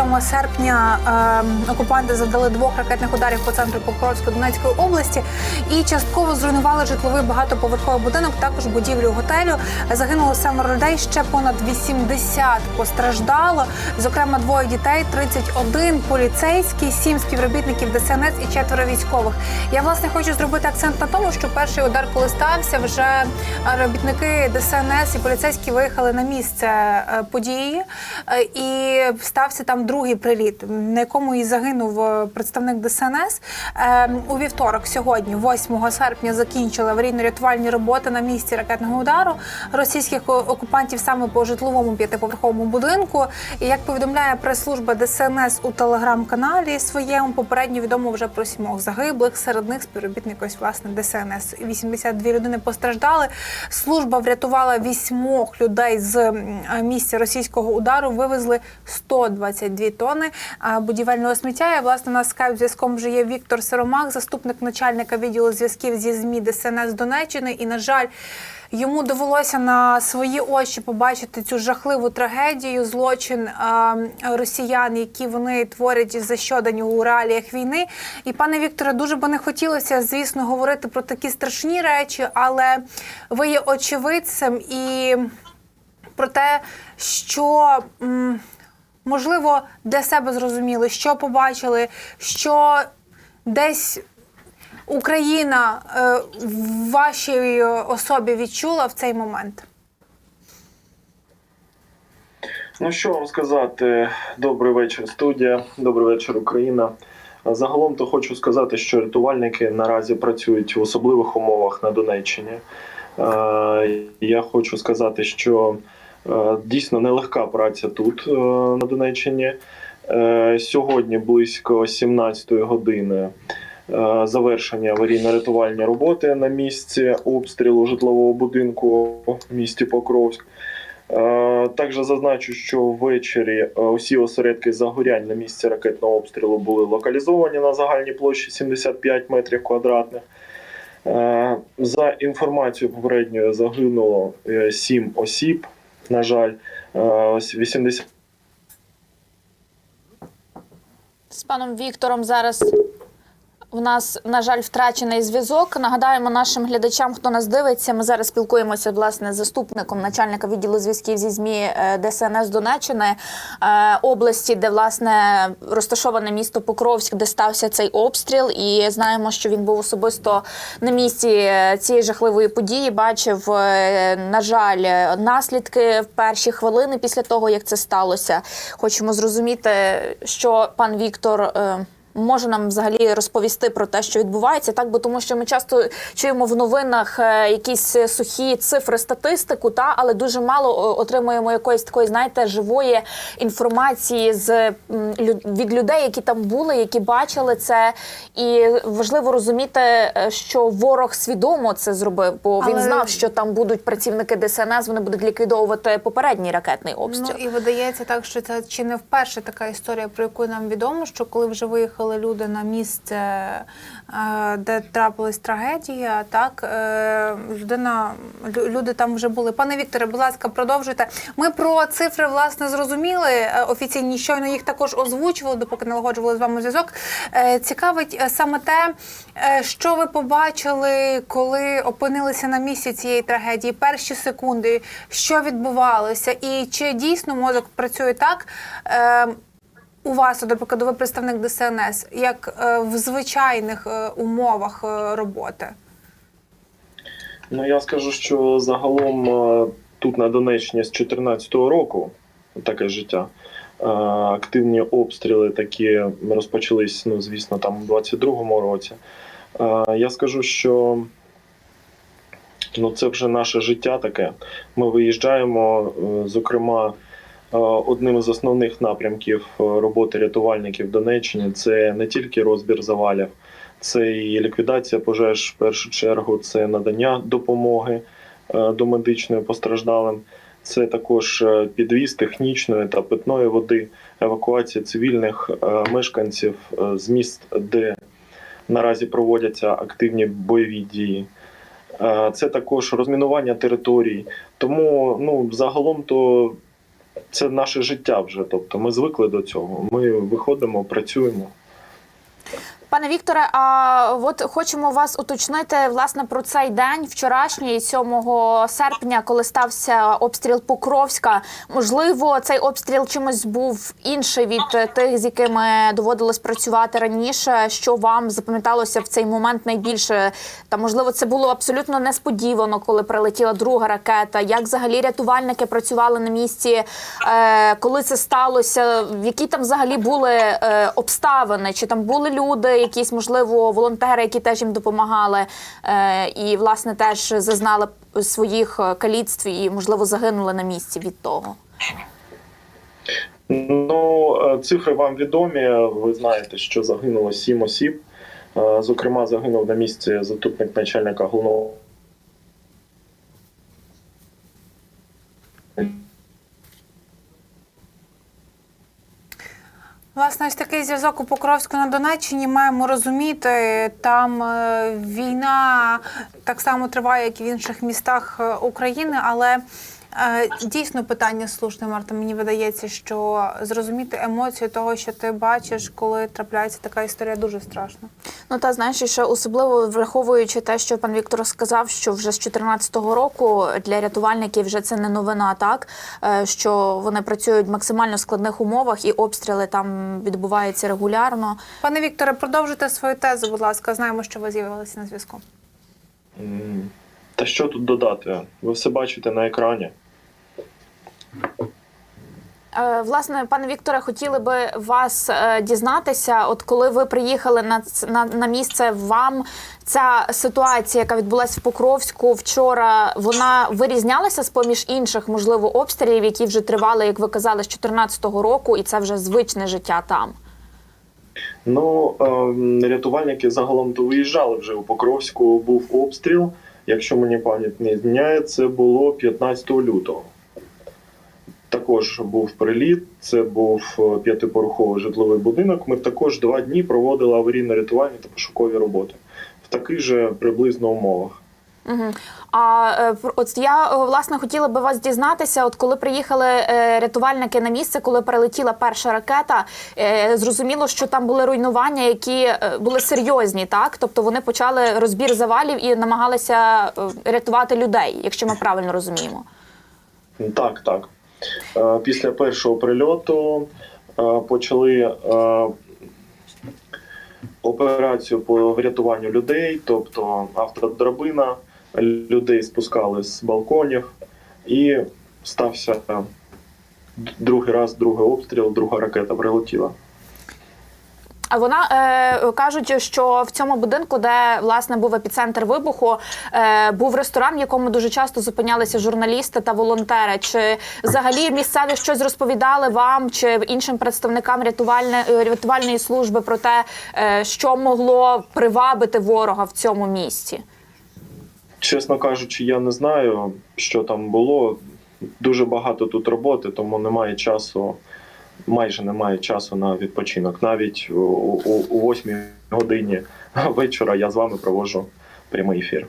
7 серпня е, окупанти завдали двох ракетних ударів по центру Покровської Донецької області і частково зруйнували житловий багатоповерховий будинок, також будівлю готелю. Загинуло семеро людей. Ще понад 80 постраждало. Зокрема, двоє дітей, 31 поліцейський, 7 співробітників ДСНС і четверо військових. Я власне хочу зробити акцент на тому, що перший удар, коли стався, вже робітники ДСНС і поліцейські виїхали на місце е, події, е, і стався там другий приліт, на якому і загинув е, представник ДСНС ем, у вівторок, сьогодні, 8 серпня, закінчили аварійно-рятувальні роботи на місці ракетного удару російських окупантів саме по житловому п'ятиповерховому будинку. І як повідомляє прес-служба ДСНС у телеграм-каналі своєму, попередньо відомо вже про сімох загиблих. Серед них співробітник ось власне ДСНС. 82 людини постраждали. Служба врятувала вісьмох людей з місця російського удару. Вивезли 120 2 тони будівельного сміття. Я власне на скайп зв'язком вже є Віктор Сиромак, заступник начальника відділу зв'язків зі змі ДСНС Донеччини. І на жаль. Йому довелося на свої очі побачити цю жахливу трагедію, злочин а, росіян, які вони творять за щодень у реаліях війни. І пане Вікторе, дуже би не хотілося, звісно, говорити про такі страшні речі, але ви є очевидцем і про те, що. М можливо для себе зрозуміли, що побачили, що десь Україна е, в вашій особі відчула в цей момент? Ну що вам сказати, добрий вечір, студія, добрий вечір, Україна. Загалом то хочу сказати, що рятувальники наразі працюють в особливих умовах на Донеччині. Е, Я хочу сказати, що дійсно нелегка праця тут е, на Донеччині. Е, Сьогодні близько 17-ї години е, завершення аварійно-рятувальні роботи на місці обстрілу житлового будинку в місті Покровськ. Е, Також зазначу, що ввечері е, усі осередки загорянь на місці ракетного обстрілу були локалізовані на загальній площі 75 метрів квадратних. Е, За інформацією попередньою загинуло 7 осіб. На жаль, Е, ось 80 З паном Віктором зараз в нас, на жаль, втрачений зв'язок. Нагадаємо нашим глядачам, хто нас дивиться. Ми зараз спілкуємося власне з заступником начальника відділу зв'язків зі ЗМІ е, ДСНС Донеччини е, області, де власне розташоване місто Покровськ, де стався цей обстріл. І знаємо, що він був особисто на місці е, цієї жахливої події. Бачив, на жаль, наслідки в перші хвилини після того, як це сталося. Хочемо зрозуміти, що пан Віктор. Е, Може нам взагалі розповісти про те, що відбувається, так бо тому, що ми часто чуємо в новинах е, якісь е, сухі цифри, статистику, та але дуже мало отримуємо якоїсь такої, знаєте, живої інформації з від людей, які там були, які бачили це. І важливо розуміти, е, що ворог свідомо це зробив, бо він Але- знав, що там будуть працівники ДСНС, вони будуть ліквідовувати попередній ракетний обстріл. Ну і видається так, що це чи не вперше така історія, про яку нам відомо, що коли вже виїхали люди на місце, е, де трапилась трагедія, так е, людина люди там вже були. Пане Вікторе, будь ласка, продовжуйте. Ми про цифри власне зрозуміли е, офіційні. Щойно їх також озвучували, допоки налагоджували з вами зв'язок. Цікавить саме те, що ви побачили, коли опинилися на місці цієї трагедії, перші секунди, що відбувалося, і чи дійсно мозок працює так. У вас, от, наприклад, ви представник ДСНС, як е, в звичайних е, умовах е, роботи? Ну я скажу, що загалом тут на Донеччині з 2014 року таке життя. Активні обстріли такі розпочались, ну звісно, там у 22-му році. Я скажу, що ну, це вже наше життя таке. Ми виїжджаємо, зокрема, одним із основних напрямків е, роботи рятувальників в Донеччині це не тільки розбір завалів, це і ліквідація пожеж в першу чергу, це надання допомоги е, до медичної постраждалим. Це також е, підвіз технічної та питної води, евакуація цивільних мешканців з міст, де наразі проводяться активні бойові дії. Це також розмінування територій. Тому ну, загалом то це наше життя вже. Тобто ми звикли до цього. Ми виходимо, працюємо. Пане Вікторе, а от хочемо вас уточнити власне про цей день, вчорашній, 7 серпня, коли стався обстріл Покровська. Можливо, цей обстріл чимось був інший від тих, з якими доводилось працювати раніше. Що вам запам'яталося в цей момент найбільше? Та можливо, це було абсолютно несподівано, коли прилетіла друга ракета. Як взагалі рятувальники працювали на місці, е, коли це сталося? Які там взагалі були е, обставини? Чи там були люди? Якісь можливо волонтери, які теж їм допомагали, е, і власне теж зазнали своїх е, каліцтв і можливо загинули на місці від того. Ну, е, цифри вам відомі. Ви знаєте, що загинуло сім осіб. Зокрема, загинув на місці заступник начальника головного. Власне, такий зв'язок у Покровську на Донеччині маємо розуміти. Там е, війна так само триває, як і в інших містах е, України, але дійсно питання слушне, Марта. Мені видається, що зрозуміти емоцію того, що ти бачиш, коли трапляється така історія, дуже страшно. Ну та знаєш, ще особливо враховуючи те, що пан Віктор сказав, що вже з 2014 року для рятувальників вже це не новина, так Е, що вони працюють в максимально складних умовах і обстріли там відбуваються регулярно. Пане Вікторе, продовжуйте свою тезу, будь ласка. Знаємо, що ви з'явилися на зв'язку. Та що тут додати? Ви все бачите на екрані. Е, Власне, пане Вікторе, хотіли би вас е, дізнатися, от коли ви приїхали на, на, на місце, вам ця ситуація, яка відбулася в Покровську вчора, вона вирізнялася з поміж інших, можливо, обстрілів, які вже тривали, як ви казали, з 2014 року, і це вже звичне життя там. Ну, е, рятувальники загалом то виїжджали вже у Покровську. Був обстріл. Якщо мені пам'ять не зміняє, це було 15 лютого. Також був приліт, це був е, п'ятипороховий житловий будинок. Ми також два дні проводили аварійно-рятувальні та пошукові роботи в таких же приблизно умовах. Угу. А е, от я е, власне хотіла би вас дізнатися, от коли приїхали рятувальники на місце, коли прилетіла перша ракета, зрозуміло, що там були руйнування, які були серйозні, так тобто вони почали розбір завалів і намагалися рятувати людей, якщо ми правильно розуміємо. Так, так. Е, Після першого прильоту е, почали е, операцію по врятуванню людей, тобто автодрабина, людей спускали з балконів, і стався другий раз, другий обстріл, друга ракета прилетіла. А вона е, кажуть, що в цьому будинку, де власне був епіцентр вибуху, е, був ресторан, в якому дуже часто зупинялися журналісти та волонтери. Чи взагалі місцеві щось розповідали вам чи іншим представникам рятувальне, е, рятувальної служби про те, е, що могло привабити ворога в цьому місці? Чесно кажучи, я не знаю, що там було. Дуже багато тут роботи, тому немає часу, майже немає часу на відпочинок. Навіть у, 8 годині вечора я з вами проводжу прямий ефір.